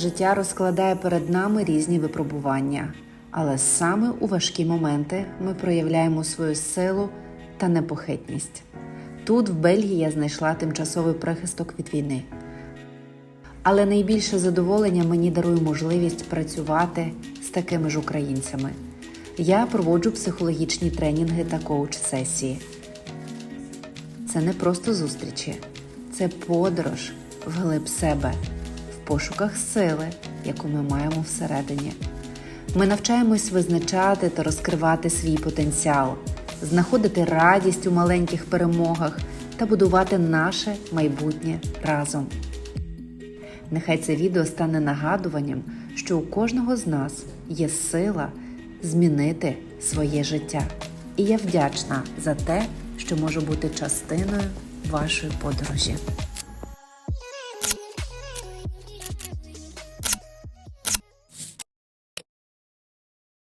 Життя розкладає перед нами різні випробування, але саме у важкі моменти ми проявляємо свою силу та непохитність. Тут, в Бельгії, я знайшла тимчасовий прихисток від війни. Але найбільше задоволення мені дарує можливість працювати з такими ж українцями. Я проводжу психологічні тренінги та коуч-сесії. Це не просто зустрічі, це подорож вглиб себе, пошуках сили, яку ми маємо всередині. Ми навчаємось визначати та розкривати свій потенціал, знаходити радість у маленьких перемогах та будувати наше майбутнє разом. Нехай це відео стане нагадуванням, що у кожного з нас є сила змінити своє життя. І я вдячна за те, що можу бути частиною вашої подорожі.